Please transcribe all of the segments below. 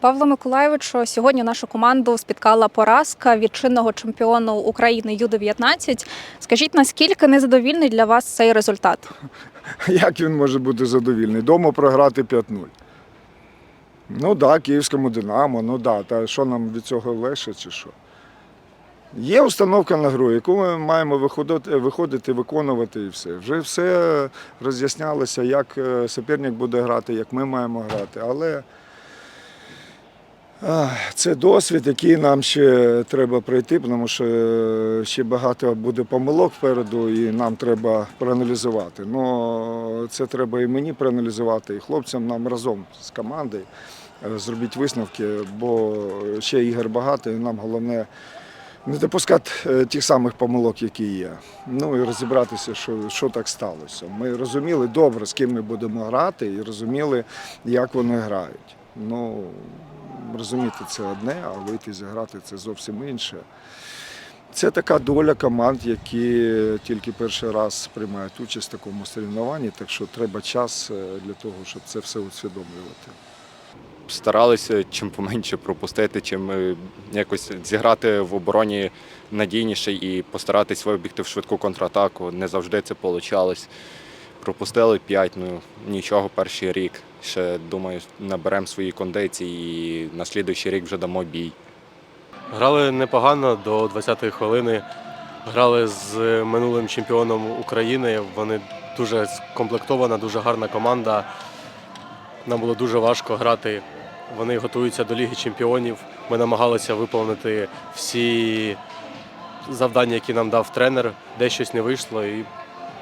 Павло Миколайовичу, сьогодні нашу команду спіткала поразка від чинного чемпіону України Ю-19. Скажіть, наскільки незадовільний для вас цей результат? Як він може бути задовільний? Дома програти 5-0. Ну так, да, київському Динамо, ну да, та що нам від цього легше чи що? Є установка на гру, яку ми маємо виходити, виходити, виконувати і все. Вже все роз'яснялося, як е, суперник буде грати, як ми маємо грати. Але це досвід, який нам ще треба пройти, тому що е, ще багато буде помилок впереду, і нам треба проаналізувати. Ну, це треба і мені проаналізувати, і хлопцям нам разом з командою е, зробити висновки, бо ще ігор багато, і нам головне не допускати е, тих самих помилок, які є. Ну і розібратися, що, що так сталося. Ми розуміли добре, з ким ми будемо грати, і розуміли, як вони грають. Ну, розуміти це одне, а вийти зіграти це зовсім інше. Це така доля команд, які тільки перший раз приймають участь в такому соревнованні, так що треба час е, для того, щоб це все усвідомлювати. старалися чим поменше пропустити, чим е, якось зіграти в обороні надійніше і постаратись вибігти в швидку контратаку. Не завжди це вийшло. Пропустили 5, ну нічого, перший рік. Ще думаю, наберемо свої кондиції і на слідуючий рік вже дамо бій. Грали непогано до 20-ї хвилини. Грали з минулим чемпіоном України. Вони дуже скомплектована, дуже гарна команда. Нам було дуже важко грати. Вони готуються до Ліги Чемпіонів. Ми намагалися виповнити всі завдання, які нам дав тренер. Де щось не вийшло і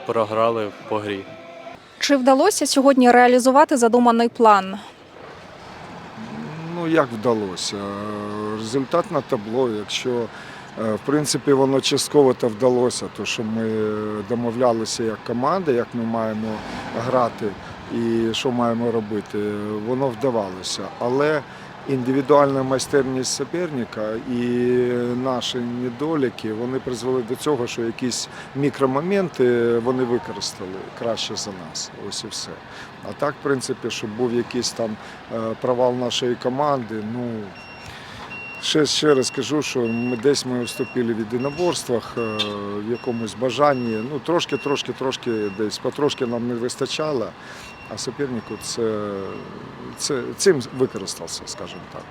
програли по грі. Чи вдалося сьогодні реалізувати задуманий план? Ну, як вдалося? Результат на табло, якщо е, в принципі воно частково то вдалося, то що ми домовлялися як команда, як ми маємо грати і що маємо робити, воно вдавалося. Але індивідуальна майстерність суперника і наші недоліки вони призвели до цього, що якісь мікромоменти вони використали краще за нас. Ось і все. А так, в принципі, щоб був якийсь там е, провал нашої команди, ну. Ще, ще раз кажу, що ми десь ми вступили в єдиноборствах, е, в якомусь бажанні. Ну, трошки, трошки, трошки десь потрошки нам не вистачало, а супернику це, це цим використався, скажімо так.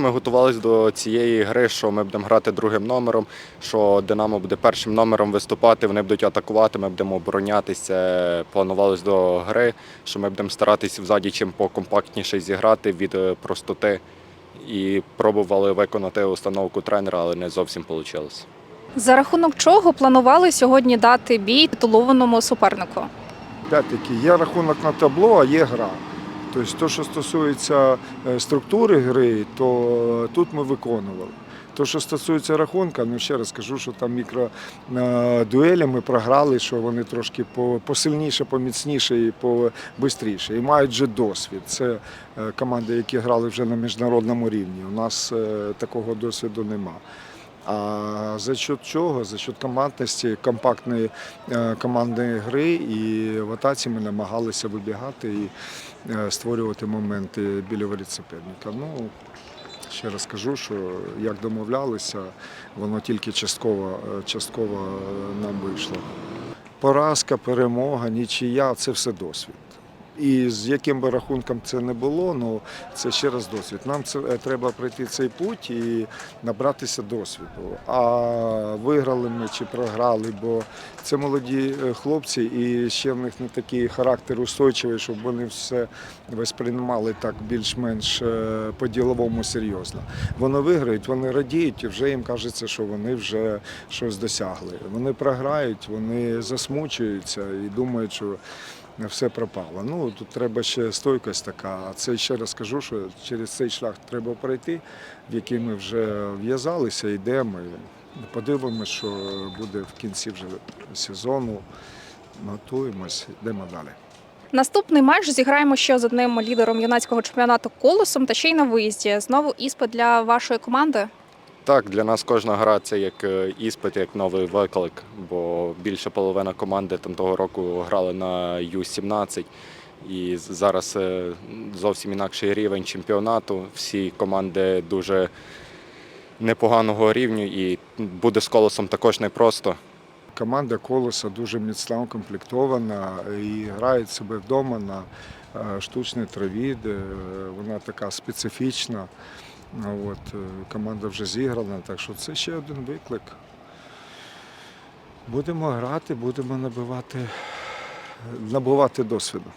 Ми готувалися до цієї гри, що ми будемо грати другим номером, що Динамо буде першим номером виступати, вони будуть атакувати, ми будемо оборонятися. Планувалось до гри, що ми будемо старатися взаді чим покомпактніше зіграти від е, простоти. І пробували виконати установку тренера, але не зовсім вийшло. За рахунок чого планували сьогодні дати бій титулованому супернику? Опять-таки, є рахунок на табло, а є гра. Тобто, то, що стосується е, структури гри, то тут ми виконували. То, що стосується рахунка, ну ще раз кажу, що там мікро е, ми програли, що вони трошки посильніше, поміцніше і побистріше. І мають вже досвід. Це е, команди, які грали вже на міжнародному рівні. У нас е, такого досвіду нема. А за счет чого? За счет командності, компактної е, командної гри і в атаці ми намагалися вибігати і е, створювати моменти біля воріт суперника. Ну, ще раз кажу, що як домовлялися, воно тільки частково, е, частково нам вийшло. Поразка, перемога, нічия це все досвід. І з яким би рахунком це не було, ну це ще раз досвід. Нам це е, треба пройти цей путь і набратися досвіду. А виграли ми чи програли, бо це молоді е, хлопці, і ще в них не такий характер устойчивий, щоб вони все восприймали так більш-менш е, по-діловому серйозно. Вони виграють, вони радіють, і вже їм кажеться, що вони вже щось досягли. Вони програють, вони засмучуються і думають, що все пропало. Ну тут треба ще стойкость така. А це ще раз кажу, що через цей шлях треба пройти, в який ми вже в'язалися, йдемо. Подивимося, що буде в кінці вже сезону. Готуємось, йдемо далі. Наступний матч зіграємо ще з одним лідером юнацького чемпіонату колосом та ще й на виїзді. Знову іспит для вашої команди. Так, для нас кожна гра це як е, іспит, як новий виклик, бо більша половина команди там того року грали на Ю-17. І зараз е, зовсім інакший рівень чемпіонату. Всі команди дуже непоганого рівню, і буде з колосом також непросто. Команда колоса дуже міцна, укомплектована і грає себе вдома на е, штучній траві, вона така специфічна. От, е, команда вже зіграна, так що це ще один виклик. Будемо грати, будемо набивати, набувати досвіду.